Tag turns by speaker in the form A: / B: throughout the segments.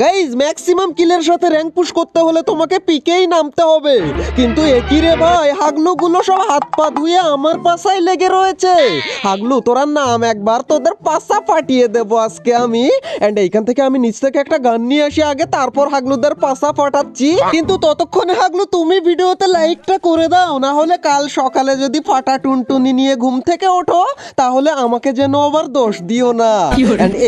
A: Guys maximum কিলের সাথে rank push করতে হলে তোমাকে পিকেই নামতে হবে। কিন্তু একই রে ভাই? হাগলু গুলো সব হাত পা ধুয়ে আমার পাশায় লেগে রয়েছে। হাগলু তোরা নাম একবার তোদের পাশা ফাটিয়ে দেবো আজকে আমি। এন্ড এইখান থেকে আমি নিচ থেকে একটা গান নিয়ে আসি আগে তারপর হাগলুদের পাশা ফাটাচ্ছি। কিন্তু ততক্ষণে হাগলু তুমি ভিডিওতে লাইকটা করে দাও না হলে কাল সকালে যদি ফাটা টুনটুনি নিয়ে ঘুম থেকে ওঠো তাহলে আমাকে যেন আবার দোষ দিও না।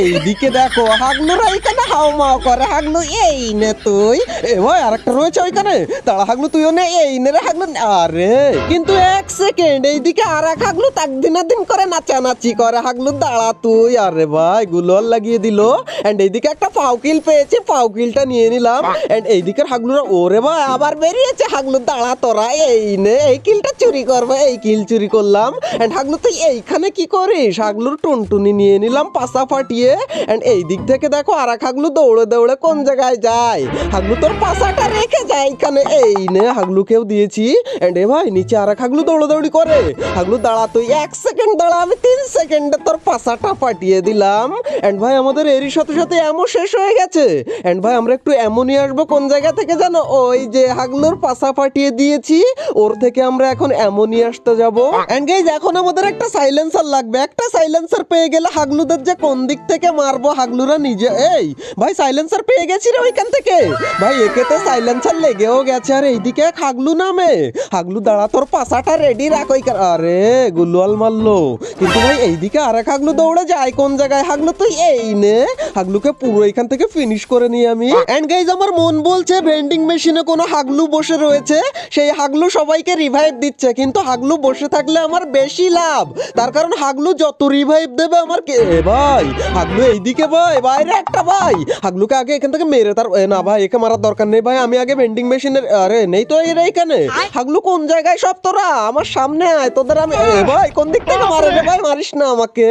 A: এইদিকে দেখো হাগলুরা এইখানে হাওমাও করে। হাগলু এই নে তুই। এ ভাই আরেকটা রয়েছে ওইখানে। তারা হাগলু তুইও নে, এই নে রে হাগলু। আরে, কিন্তু এক সেকেন্ড, এইদিকে আর এক হাগলু তাক দিনা দিন করে নাচানাচি করে। হাগলু, দাঁড়া তুই। আরে ভাই গুলোর লাগিয়ে দিল। এন্ড এইদিকে একটা পাউকিল পেয়েছে। পাউকিলটা নিয়ে নিলাম। এন্ড এইদিকের হাগলুরা, ওরে ভাই, আবার বেরিয়েছে। হাগলু, দাঁড়া তোরা, এই নে, এই কিলটা চুরি করব। এই কিল চুরি করলাম। এন্ড হাগলু, তুই এইখানে কি করিস? হাগলুর টুনটুনি নিয়ে নিলাম পাশা ফাটিয়ে। এন্ড এই দিক থেকে দেখো আর এক হাগলু দৌড়ে দৌড়ে কোন জায়গায় যায় হাগলু তোর পাশাটা রেখে যায় এইখানে এই নে, হাগলুকেও দিয়েছি। এন্ড এ ভাই, নিচে আর এক হাগলু দৌড়াদৌড়ি করে। হাগলু, দাঁড়া, তুই এক সেকেন্ড দাঁড়া, আমি তিন সেকেন্ডে তোর পাশাটা ফাটিয়ে দিলাম। এন্ড ভাই, আমাদের এরই সাথে সাথে এমন শেষ হয়ে গেছে। এন্ড ভাই, আমরা একটু এমনই আসব। কোন জায়গা থেকে জানো? ওই যে হাগলুর পাশা ফাটিয়ে দিয়েছি। ওর থেকে আমরা এখন এমনই আসতে যাব। এন্ড গাইজ এখন আমাদের একটা সাইলেন্সার লাগবে। একটা সাইলেন্সার পেয়ে গেলে হাগলুদের যে কোন দিক থেকে মারবো, হাগলুরা নিজে এই, ভাই সাইলেন্সার পেয়ে গেছি রে ওইখান থেকে। ভাই, একে তো সাইলেন্সার লেগেও গেছে, আর এইদিকে হাগলু নামে। হাগলু দাঁড়া, তোর পাশাটা রেডি রাখ ওইখানে। আরে গুলওয়াল মারলো। কিন্তু ভাই, এইদিকে আর এক হাগলু দৌড়ে যায়, কোন জায়গায়? হাগলু তুই এই নে। হাগলুকে পুরো এখান থেকে ফিনিশ করে নিই আমি। এন্ড গাইজ আমার মন বলছে ভেন্ডিং মেশিনে কোনো হাগলু বসে রয়েছে। সেই হাগলু সবাইকে রিভাইভ দিচ্ছে, কিন্তু হাগলু বসে থাকলে আমার বেশি লাভ। তার কারণ হাগলু যত রিভাইভ দেবে আমার কে ভাই হাগলু এইদিকে ভাই বাইরে একটা ভাই। হাগলুকে আগে এখান থেকে মেরে তার না ভাই একে মারার দরকার নেই ভাই আমি আগে ভেন্ডিং মেশিনের আরে নেই তো এরা এখানে। হাগলু কোন জায়গায় সব তোরা? আমার সামনে আয় তোদের আমি ভাই কোন দিক থেকে মারে রে ভাই? মারিস না আমাকে।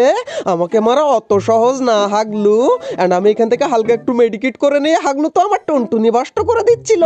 A: আমাকে মারা অত সহজ না হাগলু। এন্ড আমি এখান থেকে হালকা একটু মেডিকেট করে নিয়ে হাগলু তো আমার টুনটুনি বাষ্ট করে দিচ্ছিল।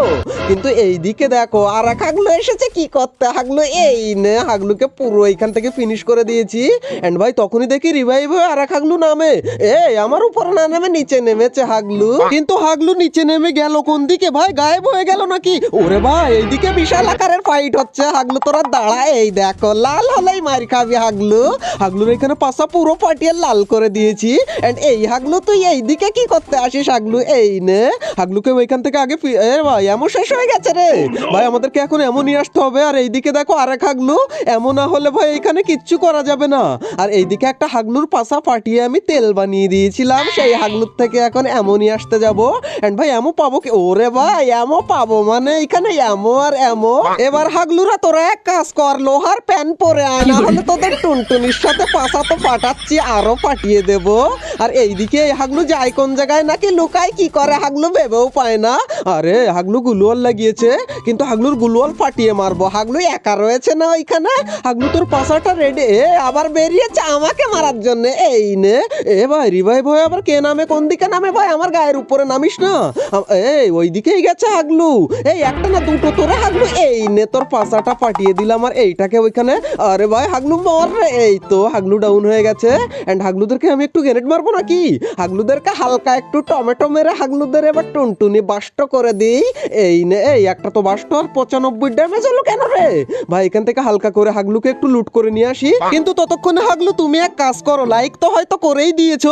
A: কিন্তু এই দিকে দেখো আর এক হাগলু এসেছে কি করতে? হাগলু এই নে হাগলুকে পুরো এখান থেকে ফিনিশ করে দিয়েছি। এন্ড ভাই তখনই দেখি রিভাইভ হয়ে আর এক হাগলু নামে। এই আমার উপরে না নেমে নিচে নেমেছে হাগলু। কিন্তু হাগলু নিচে নেমে গেল, কোন দিকে ভাই? গায়েব হয়ে গেল নাকি? ওরে ভাই, এইদিকে বিশাল আকারের ফাইট হচ্ছে। হাগলু তোরা দাঁড়া, এই দেখো, লাল হলেই মার খাবি হাগলু। হাগলুর এখানে পাশা পুরো পাটিয়ে লাল করে দিয়েছি। এন্ড এই হাগলু, তুই এইদিকে কি করতে আসিস হাগলু? এই নে, হাগলুকে ওইখান থেকে আগে এ ভাই, এমন শেষ হয়ে গেছে রে। ভাই, আমাদেরকে এখন এমনই আসতে হবে। আর এইদিকে দেখো আরেক হাগলু, এমন না হলে ভাই এখানে কিচ্ছু করা যাবে না। আর এইদিকে একটা হাগলুর পাশা ফাটিয়ে আমি তেল বানিয়ে দিয়েছিলাম। সেই হাগলুর থেকে এখন এমনই আসতে যাব? এন্ড ভাই এমন পাবো কি? ওরে ভাই এমন পাবো মানে এখানে এমো আর এমো। এবার হাগলুরা তোরা এক কাজ কর লোহার প্যান পরে আয় না হলে তোদের টুনটুনির সাথে পাশা তো ফাটাচ্ছি আরও ফাটিয়ে দেব। আর এইদিকে এই হাগলু যায় কোন জায়গায় নাকি? লুকায় কি করে? হাগলু ভেবেও পায় না। আরে হাগলু গুলুয়াল লাগিয়েছে কিন্তু হাগলুর গুলুয়াল ফাটিয়ে মারবো। হাগলু একা রয়েছে না ওইখানে? হাগলু তোর পাশাটা রেডি এ আবার বেরিয়েছে আমাকে মারার জন্য। এই নে। এ ভাই রিভাইভ হয়ে আবার কে নামে? কোন দিকে নামে ভাই? আমার গায়ের উপরে নামিস না? এই ওই দিকেই গেছে হাগলু এই, একটা না দুটো তোরে হাগলু এই নে, তোর পাশাটা ফাটিয়ে দিলাম আর এইটাকে ওইখানে। আরে ভাই হাগলু মর রে। এই তো হাগলু ডাউন হয়ে গেছে। এন্ড হাগলুদেরকে আমি একটু গ্রেনেড মারবো নাকি? হাগলুদেরকে হালকা একটু টমেটো মেরে হাগলুদের এবার টুনটুনি বাষ্ট করে দিই। এই নে, এই, একটা তো বাষ্ট আর পঁচানব্বই ড্যামেজ হলো কেন রে? ভাই, এখান থেকে হালকা করে হাগলুকে একটু লুট করে নিয়ে আসি। কিন্তু ততক্ষণে হাগলু তুমি এক কাজ করো লাইক তো হয়তো করেই দিয়েছ।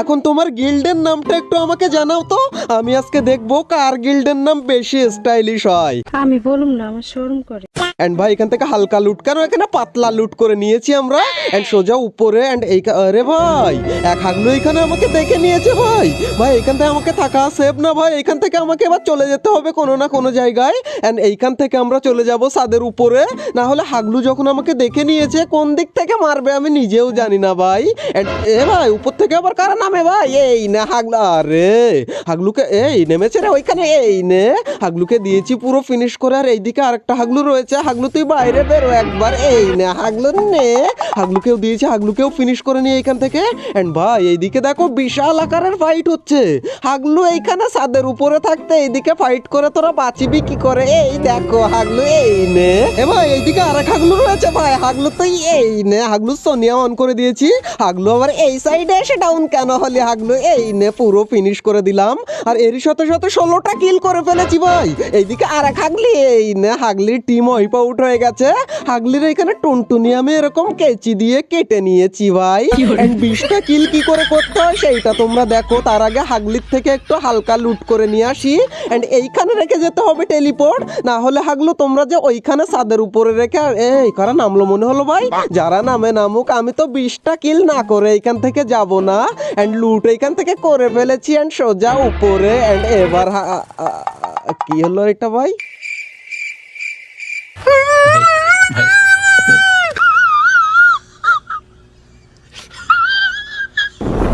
A: এখন তোমার গিল্ডের নামটা একটু আমাকে জানাও। তো? আমি আজকে দেখব কার গিল্ডের নাম বেশি স্টাইলিশ হয়।
B: আমি বলুম না আমার শোরুম করে।
A: এন্ড ভাই এখান থেকে হালকা লুট কেন এখানে পাতলা লুট করে নিয়েছি আমরা? এন্ড সোজা উপরে এন্ড এই আরে ভাই এক হাগলু এখানে আমাকে দেখে নিয়েছে ভাই। ভাই এখান থেকে আমাকে থাকা সেভ না ভাই? এখান থেকে আমাকে এবার চলে যেতে হবে কোনো না কোনো জায়গায়। এন্ড এইখান থেকে আমরা চলে যাব ছাদের উপরে। না হলে হাগলু যখন আমাকে দেখে নিয়েছে কোন দিক থেকে মারবে আমি নিজেও জানি না ভাই। এন্ড এ ভাই উপর থেকে আবার কারা নামে ভাই? এই না হাগলা আরে। হাগলুকে, এই, নেমেছে রে ওইখানে, এই নে। হাগলুকে দিয়েছি পুরো ফিনিশ করে, আর এইদিকে আরেকটা হাগলু রয়েছে। হাগলু, তুই বাইরে বেরো একবার, এই নে, হাগলু, নে। হাগলুকেও দিয়েছি, হাগলুকেও ফিনিশ করে নিয়ে এখান থেকে। এন্ড ভাই, এইদিকে দেখো বিশাল আকারের ফাইট হচ্ছে। হাগলু, এইখানে ছাদের উপরে থাকতে এইদিকে ফাইট করে, তোরা বাঁচিবি কি করে? এই দেখো হাগলু, এই নে। এ ভাই, এইদিকে আরেক হাগলু রয়েছে ভাই, হাগলু, তুই এই নে। হাগলু, সোনিয়া অন করে দিয়েছি। হাগলু আবার এই সাইডে এসে ডাউন কেন হলে হাগলু? এই নে, পুরো ফিনিশ করে দিলাম। দিলাম। আর এরই সাথে সাথে ষোলোটা কিল করে ফেলেছি ভাই। এইদিকে আর এক হাগলি এই না হাগলির টিম ওয়াইপ আউট হয়ে গেছে। হাগলির এখানে টুনটুনি আমি এরকম কেচি দিয়ে কেটে নিয়েছি ভাই। বিশটা কিল কি করে করতে হয় সেইটা তোমরা দেখো। তার আগে হাগলির থেকে একটু হালকা লুট করে নিয়ে আসি। এন্ড এইখানে রেখে যেতে হবে টেলিপোর্ট না হলে হাগলো তোমরা যে ওইখানে ছাদের উপরে রেখে আর এই কারা নামলো মনে হলো ভাই? যারা নামে নামুক আমি তো বিশটা কিল না করে এইখান থেকে যাব না। এন্ড লুট এইখান থেকে করে ফেলেছি এন্ড সোজা উপরে এন্ড এবার কি হলো এটা ভাই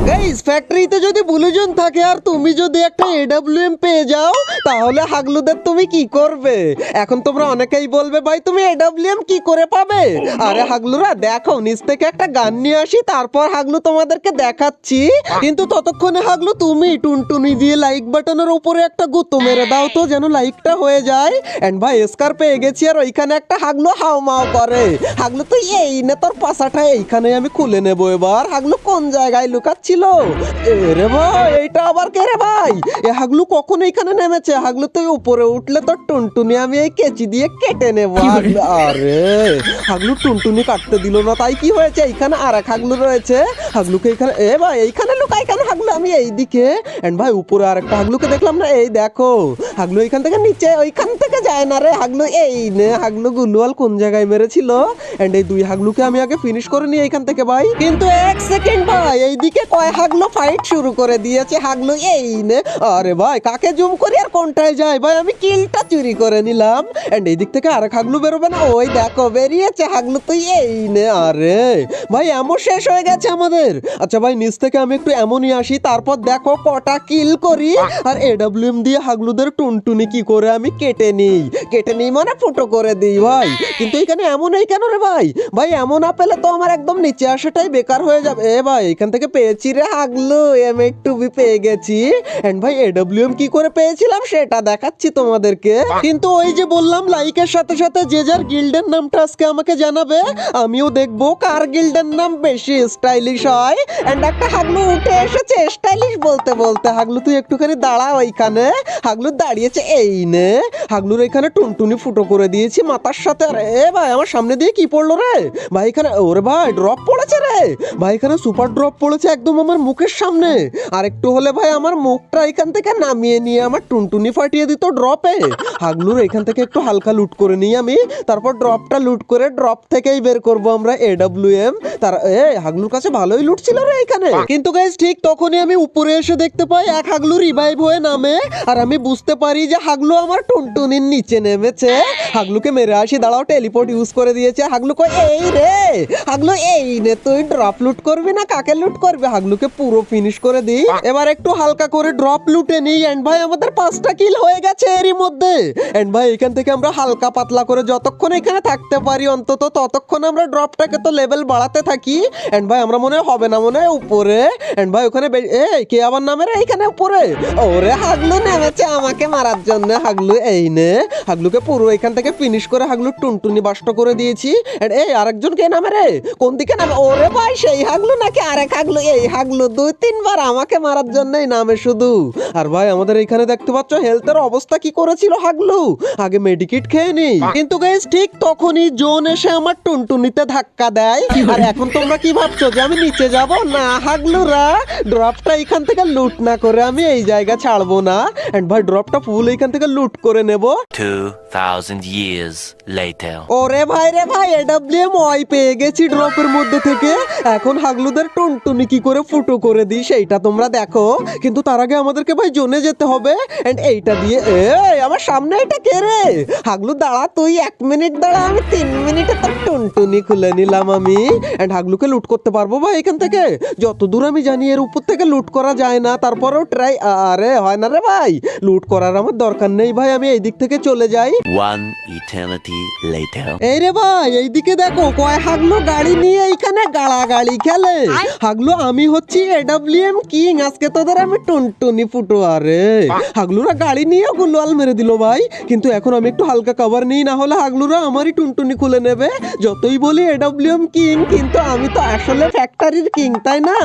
A: গাইস ফ্যাক্টরিতে যদি বুলুজন থাকে, আর তুমি যদি একটা এডব্লিউএম পেয়ে যাও, তাহলে হাগলুদের তুমি কি করবে? এখন তোমরা অনেকেই বলবে, ভাই, তুমি এডব্লিউএম কি করে পাবে? আরে হাগলুরা, দেখো, নিচ থেকে একটা গান নিয়ে আসি, তারপর হাগলু তোমাদেরকে দেখাচ্ছি। কিন্তু ততক্ষণে হাগলু, তুমি টুনটুনি দিয়ে লাইক বাটনের উপরে একটা গুতো মেরে দাও তো, যেন লাইকটা হয়ে যায়। এন্ড ভাই এসকার পেয়ে গেছি, আর ওইখানে একটা হাগলু হাও মাও করে। হাগলু তো এই নে, তোর পাশাটা এইখানে আমি খুলে নেব এবার। হাগলু কোন জায়গায় লুকাচ্ছিল? রে ভাই এইটা আবার কে রে ভাই? এ হাগলু কখন এইখানে নেমেছে? হাগলু তুই উপরে উঠলে তো টুনটুনি আমি এই কেচি দিয়ে কেটে নেব। আরে হাগলু টুনটুনি কাটতে দিল না তাই কি হয়েছে? এইখানে আর এক হাগলু রয়েছে। হাগলুকে এইখানে এ ভাই এইখানে লুকাই কেন হাগলু? আমি এইদিকে। এন্ড ভাই উপরে আর একটা হাগলুকে দেখলাম না? এই দেখো হাগলু এইখান থেকে নিচে ওইখান থেকে যায় না রে। হাগলু এই নে হাগলু গুলুয়াল কোন জায়গায় মেরেছিল? এন্ড এই দুই হাগলুকে আমি আগে ফিনিশ করে নিই এইখান থেকে ভাই। কিন্তু এক সেকেন্ড ভাই এইদিকে কয় হাগলু? ফাইট শুরু করে দিয়েছে হাগলু এই নে। আরে ভাই, কাকে জুম করি আর কোনটায় যায় ভাই, আমি কিলটা চুরি করে নিলাম। এন্ড এই দিক থেকে আরেক হাগলু বেরোবে না। ওই দেখো, বেরিয়েছে হাগলু তুই এই নে, আরে। ভাই এমন শেষ হয়ে গেছে আমাদের। আচ্ছা ভাই, নিচ থেকে আমি একটু এমনই আসি। তারপর দেখো কটা কিল করি। আর এডব্লিউএম দিয়ে হাগলুদের টুনটুনি কি করে আমি কেটে নিই? কেটে নিই মানে ফুটো করে দিই, ভাই। কিন্তু এখানে এমন এই কেন রে ভাই? ভাই এমন আপেলে তো আমার একদম নিচে আসাটাই বেকার হয়ে যাবে। এ ভাই, এখান থেকে পেয়েছি রে হাগলু এম একটু বি পেয়ে গেছি। এন্ড ভাই এডব্লিউএম কি করে পেয়েছিলাম সেটা দেখাচ্ছি তোমাদেরকে। কিন্তু ওই যে বললাম লাইকের সাথে সাথে যে যার গিল্ডের নামটা আজকে আমাকে জানাবে আমিও দেখব কার গিল্ডের নাম বেশি স্টাইলিশ হয়। এন্ড একটা হাগলু উঠে এসেছে স্টাইলিশ বলতে বলতে। হাগলু তুই একটুখানি দাঁড়া ওইখানে। হাগলু দাঁড়িয়েছে এই নে। হাগলুর এখানে টুনটুনি ফুটো করে দিয়েছি মাথার সাথে। আরে এ ভাই আমার সামনে দিয়ে কি পড়ল রে? ভাই এখানে ওরে ভাই ড্রপ পড়েছে রে। ভাই এখানে সুপার ড্রপ পড়েছে একদম আমার মুখের সামনে। আর একটু হলে ভাই আমার মুখটা এখান থেকে নামিয়ে নিয়ে আমার টুনটুনি ফাটিয়ে দিত ড্রপে। হাগলুর এখান থেকে একটু হালকা লুট করে নিই আমি। তারপর ড্রপটা লুট করে ড্রপ থেকেই বের করব আমরা এডব্লিউএম তার, এ, হাগলুর কাছে ভালোই লুট ছিল রে এখানে। কিন্তু গাইজ ঠিক তখনই আমি উপরে এসে দেখতে পাই এক হাগলু রিভাইভ হয়ে নামে। আর আমি বুঝতে পারি যে হাগলু আমার টুনটুনির নিচে নেমেছে। হাগলুকে মেরে আসি, দাঁড়াও টেলিপোর্ট ইউজ করে দিয়েছে। হাগলু কই এই রে, হাগলু, এই নে, তুই ড্রপ লুট করবি না? কাকে লুট করবি? হাগলুকে পুরো ফিনিশ করে দিই। এবার একটু হালকা করে ড্রপ লুটে নিই। এন্ড ভাই আমাদের পাঁচটা কিল হয়ে গেছে এরই মধ্যে। এন্ড ভাই এখান থেকে আমরা হালকা পাতলা করে যতক্ষণ এখানে থাকতে পারি অন্তত ততক্ষণ আমরা ড্রপটাকে তো লেভেল বাড়াতে থাকি। এন্ড ভাই আমরা মনে হবে না মনে হয় উপরে। এন্ড ভাই ওখানে এই কে আবার নামে রে এইখানে উপরে। ওরে হাগলু নেমেছে আমাকে মারার জন্য। হাগলু এই নে। হাগলুকে পুরো এখান থেকে ফিনিশ করে হাগলু টুনটুনি বাষ্ট করে দিয়েছি। And এই আরেকজন কে নামে রে? কোন দিকে নামে? ওরে ভাই সেই হাগলু নাকি আরেক হাগলু? এই হাগলু দুই তিনবার আমাকে মারার জন্যই নামে শুধু। আর ভাই আমাদের এখানে দেখতে পাচ্ছ হেলথের অবস্থা কি করেছিল হাগলু? আগে মেডিকেট খেয়ে নি কিন্তু গাইস ঠিক তখনই জোন এসে আমার টুনটুনিতে ধাক্কা দেয়। আর এখন তোমরা কি ভাবছ যে আমি নিচে যাব? না হাগলুরা ড্রপটা এখান থেকে লুট না করে আমি এই জায়গা ছাড়বো না। এন্ড ভাই ড্রপটা ফুল এখান থেকে লুট করে নেব।
C: 2,000 years later.
A: ওরে ভাই রে ভাই এডব্লিউএম ওয়াই পেয়ে গেছি ড্রপের মধ্যে থেকে। এখন হাগলুদের টুনটুনি কি করে ফুটো করে দিই সেইটা তোমরা দেখো। কিন্তু তার আগে আমাদেরকে ভাই জোনে যেতে হবে। এন্ড এইটা দিয়ে এই আমার সামনে এটা কে রে? হাগলু দাঁড়া তুই এক মিনিট দাঁড়া আমি তিন মিনিটে তোর টুনটুনি খুলে নিলাম আমি। এন্ড হাগলুকে লুট করতে পারব ভাই এখান থেকে? যত দূর আমি জানি এর উপর থেকে লুট করা যায় না তারপরেও ট্রাই আরে হয় না রে ভাই। লুট করার আমার দরকার নেই ভাই আমি এই দিক থেকে চলে যাই।
C: One eternity later.
A: এই রে ভাই এইদিকে দেখো কয় হাগলু গাড়ি নিয়ে এইখানে গাড়াগাড়ি খেলে। হাগলু আমি হচ্ছি এডাব্লিউএম কিং আজকে তোদের আমি টুনটুনি ফুটো আরে হাগলুরা গাড়ি নিয়ে গুলোয়াল মেরে দিল ভাই। কিন্তু এখন আমি একটু হালকা কভার নিই না হলে হাগলুরা আমারই টুনটুনি খুলে নেবে। যতই বলি এডাব্লিউএম কিং কিন্তু আমি তো আসলে ফ্যাক্টরির কিং তাই না?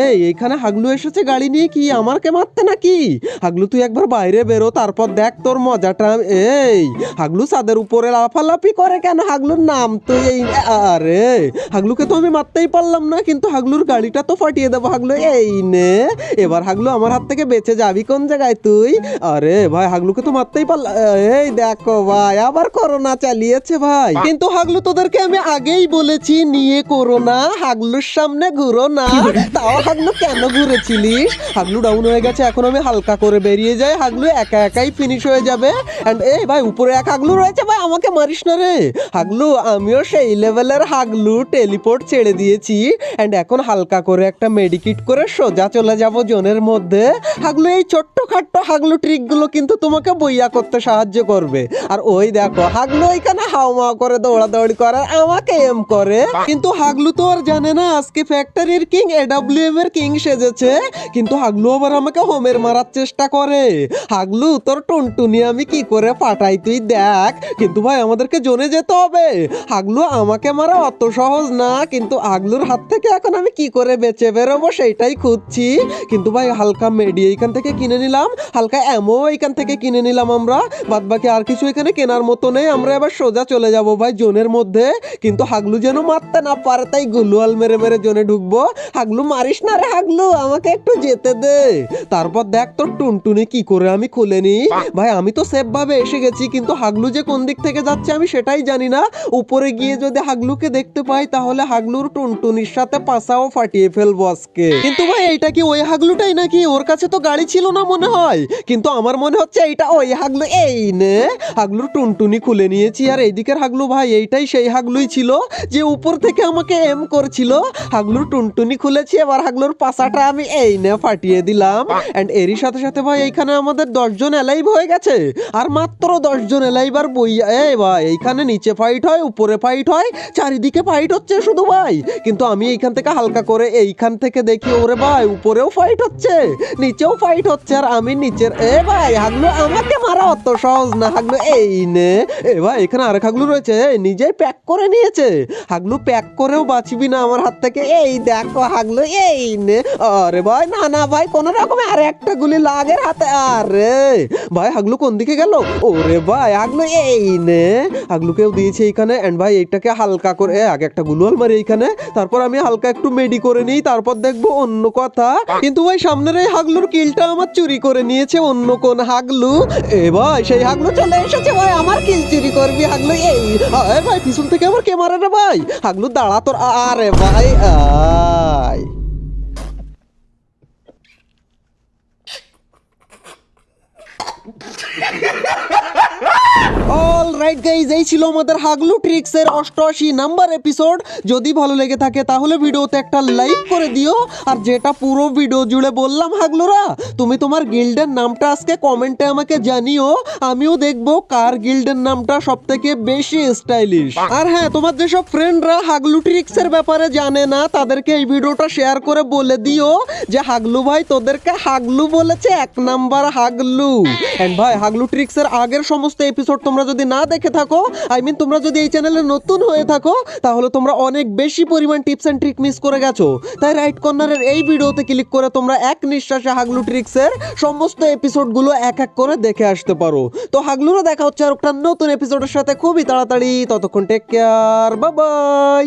A: এই এইখানে হাগলু এসেছে গাড়ি নিয়ে কি আমারকে মারতে নাকি? হাগলু তুই একবার বাইরে বেরো তারপর দেখ তোর মজাটা। এই হাগলু ছাদের উপরে লাফালাফি করে কেন? হাগলুর নাম তো এই আরে হাগলুকে তো আমি মারতেই পারলাম না কিন্তু হাগলুর গাড়িটা তো ফাটিয়ে দেবো। হাগলু এই নে। এবার হাগলু আমার হাত থেকে বেঁচে যাবি কোন জায়গায় তুই? আরে ভাই হাগলুকে তো মারতেই পারলাম এই দেখো ভাই আবার করোনা চালিয়েছে ভাই। কিন্তু হাগলু তোদেরকে আমি আগেই বলেছি নিয়ে করোনা হাগলুর সামনে ঘুরো না। তাও হাগলু কেন ঘুরেছিলিস হাগলু ডাউন হয়ে গেছে এখন আমি হালকা করে বেরিয়ে যাই। হাগলু একা একাই ফিনিশ হয়ে যাবে। এন্ড এই ভাই উপরে এক হাগলু রয়েছে ভাই আমাকে মারিস না রে। হাগলু আমিও সেই লেভেলের হাগলু টেলিপোর্ট ছেড়ে দিয়েছি। এন্ড এখন হালকা করে একটা মেডিকিট করে সোজা চলে যাব জোনের মধ্যে। হাগলু, এই ছোট্ট খাট্ট হাগলু ট্রিকগুলো কিন্তু তোমাকে বইয়া করতে সাহায্য করবে। আর ওই দেখো, হাগলু ওইখানে হাওমাও করে, দৌড়াদৌড়ি করে আমাকে এম করে। কিন্তু হাগলু তো আর জানে না, আজকে ফ্যাক্টরির কিং এডাব্লিউএম এর কিং সেজেছে। কিন্তু হাগলু আবার আমাকে হোমের মারার চেষ্টা করে। হাগলু, তোর টুনটুনি আমি কি করে পাঠাই তুই দেখ। কিন্তু ভাই, আমাদেরকে জোনে যেতে হবে। হাগলু, আমাকে মারা অত সহজ না, কিন্তু হাগলুর হাত থেকে এখন আমি কি করে বেঁচে বেরোবো সেইটাই খুঁজছি। কিন্তু ভাই, হালকা মেডি এইখান থেকে কিনে নিলাম। হালকা এমও এইখান থেকে কিনে নিলাম আমরা। বাদ বাকি আর কিছু এখানে কেনার মতো নেই। আমরা এবার সোজা চলে যাব ভাই জোনের মধ্যে। কিন্তু হাগলু যেন মারতে না পারে, তাই গুলুয়াল মেরে মেরে জোনে ঢুকবো। হাগলু, মারিস না রে হাগলু, আমাকে একটু যেতে দে। তারপর দেখ তোর টুনটুনি কি করে আমি খুলে নি ভাই, আমি তো সেফ ভাবে এসে গেছি, কিন্তু হাগলু যে কোন দিক থেকে যাচ্ছে আমি সেটাই জানি না। উপরে গিয়ে যদি হাগলুকে দেখতে পাই, তাহলে হাগলুর টুনটুনির সাথে পাশাও ফাটিয়ে ফেলব আজকে। কিন্তু ভাই, এইটা কি ওই হাগলুটাই নাকি? ওর কাছে তো গাড়ি ছিল না মনে হয়। কিন্তু আমার মনে হচ্ছে এইটা ওই হাগলু। এই নে, হাগলুর টুনটুনি খুলে নিয়েছি। আর এইদিকের হাগলু ভাই, এইটাই সেই হাগলুই ছিল যে উপর থেকে আমাকে এম করছিল। হাগলুর টুনটুনি খুলেছি, এবার হাগলুর পাশাটা আমি এই নে ফাটিয়ে দিলাম। এন্ড এরই সাথে সাথে ভাই, এইখানে আমাদের দশজন এলাইভ হয়ে গেছে। আর মাত্র দশজন এলাইভ আর বইয়া এই ভাই, এইখানে নিচে ফাইট হয়, উপরে ফাইট হয়, চারিদিকে ফাইট হচ্ছে শুধু ভাই। কিন্তু আমি এইখান থেকে হালকা করে এইখান থেকে দেখি ওরে ভাই? উপরেও ফাইট হচ্ছে, নিচেও ফাইট হচ্ছে, আর আমি নিচের এ ভাই, হাগলু, আমাকে মারা অত সহজ না। হাগলু, এই নে। এ ভাই, এখানে আরেক হাগলু রয়েছে। নিজেই প্যাক করে নিয়েছে। হাগলু প্যাক করেও বাঁচবি না আমার হাত থেকে। এই দেখো হাগলু, এই নে। আরে ভাই, না না ভাই, কোন রকমে আর একটা গুলি লাগের হাতে। আরে ভাই, হাগলু কোন দিকে গেল? ওরে ভাই, হাগলু, এই নে। হাগলুকেও দিয়েছে এইখানে। এন্ড ভাই, এইটাকে হালকা করে আগে একটা গুলুয়াল মারি এইখানে। তারপর আমি হালকা একটু মেডি করে নিই। তারপর দেখব অন্য কথা। কিন্তু ওই সামনের এই হাগলুর কিলটা আমার চুরি করে নিয়েছে অন্য কোন হাগলু। এ ভাই, সেই হাগলু চলে এসেছে ভাই, আমার কিল চুরি করবি হাগলু, এই। ভাই, পিছন থেকে আমার কে মারে রে ভাই? হাগলু, দাঁড়া তোর আরে ভাই, আয়। অল রাইট গাইজ এই ছিল আমাদের হাগলু ট্রিক্স এর অষ্টআশি নাম্বার এপিসোড যদি ভালো লেগে থাকে, তাহলে ভিডিওতে একটা লাইক করে দিও। আর যেটা পুরো ভিডিও জুড়ে বললাম হাগলুরা, তুমি তোমার গিল্ডের নামটা আজকে কমেন্টে আমাকে জানিও। আমিও দেখব কার গিল্ডের নামটা সব থেকে বেশি স্টাইলিশ আর হ্যাঁ তোমার যেসব ফ্রেন্ডরা হাগলু ট্রিক্স এর ব্যাপারে জানে না, তাদেরকে এই ভিডিওটা শেয়ার করে বলে দিও যে, হাগলু ভাই, তোদেরকে হাগলু বলেছে এক নাম্বার হাগলু। এন্ড ভাই, হাগলু ট্রিক্স এর আগের সমস্ত এপিসোড তোমরা যদি না দেখে থাকো। আই মিন তোমরা যদি এই চ্যানেলে নতুন হয়ে থাকো, তাহলে তোমরা অনেক বেশি পরিমাণ টিপস অ্যান্ড ট্রিক মিস করে গেছো। তাই রাইট কর্নারের এই ভিডিওতে ক্লিক করে তোমরা এক নিঃশ্বাসে হাগলু ট্রিক্সের সমস্ত এপিসোডগুলো এক এক করে দেখে আসতে পারো। তো হাগলুরা দেখা হচ্ছে আর একটা নতুন এপিসোডের সাথে। খুবই তাড়াতাড়ি। ততক্ষণ টেক কেয়ার বাই বাই